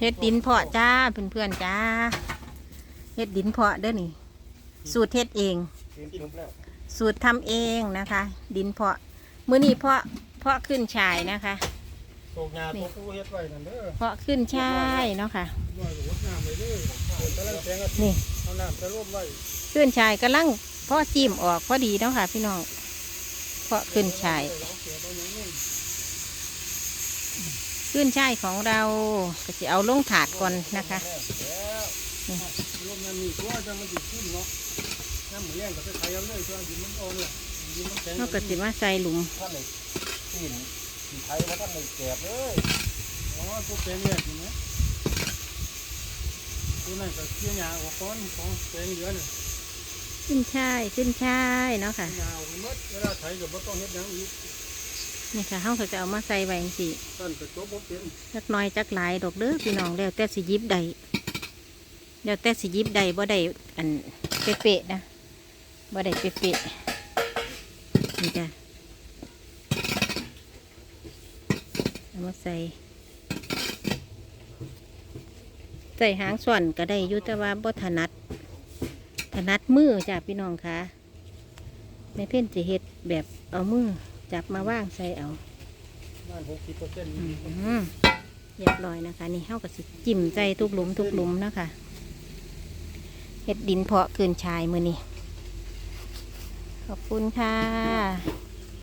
เฮ็ดดินเพาะจ้าเพื่อนๆจ้าเฮ็ดดินเพาะเด้อนี่ สูตรเฮ็ดเองเตรียมจบแล้วสูตรทำเองนะคะ ดินเพาะมื้อนี้เพาะเพาะขึ้นชายนะคะโตกงาตัวผู้เฮ็ดไว้นั่นเด้อเพาะขึ้นชายเนาะค่ะน้อยก็วดน้ำไปเด้อเปิดตะลังแสงอาทิตย์นี่เอาน้ำไปร่วมไว้ขึ้นชายกำลังเพาะจิ้มออกพอดีเนาะค่ะ พี่น้องเพาะขึ้นชาย ขึ้นชายของเราก็จะเอาลงถาดก่อนนะคะแล้วร่วมน้ำมีตัวจังมันสิขึ้นเนาะน้ำหมูแย่งก็ไปไทยเอาเลยตัวดินมันอ่อนล่ะดินมันแข็งเราก็สิมาใส่หลุมท่านในตีนสีไทยว่าท่านในแกบเลยอ๋อตัวแปลงแยกอยู่นะตัวนั้นก็เกี่ยหญ้าออกก้อนของแปลงเหลือน่ะขึ้นชายขึ้นชายเนาะค่ะหญ้าออกหมดเวลาไถก็บ่ต้องเฮ็ดยังอีก นี่ค่ะเขาก็จะเอามาใส่ไว้สิท่านก็จบบ่เป็นจักหน้อยจักหลายดอกเด้อพี่น้องแล้วแต่สิหยิบใดแล้วแต่สิหยิบใดบ่ได้อันเป๊ะๆนะบ่ได้เป๊ะๆนี่จ้ะเอามาใส่ใส่หางส่วนก็ได้อยู่แต่ว่าบ่ถนัด ถนัดมือจ้ะพี่น้องค่ะแม่เพ่นจะเฮ็ดแบบเอามือ จับมาว่างใส่เอาบ้าน60%อืมเรียบร้อยนะคะ นี่เข้ากับสิจิ้มใจทุกหลุมทุกหลุมนะคะเห็ดดินเพาะคืนชายมือนี่ขอบคุณค่ะ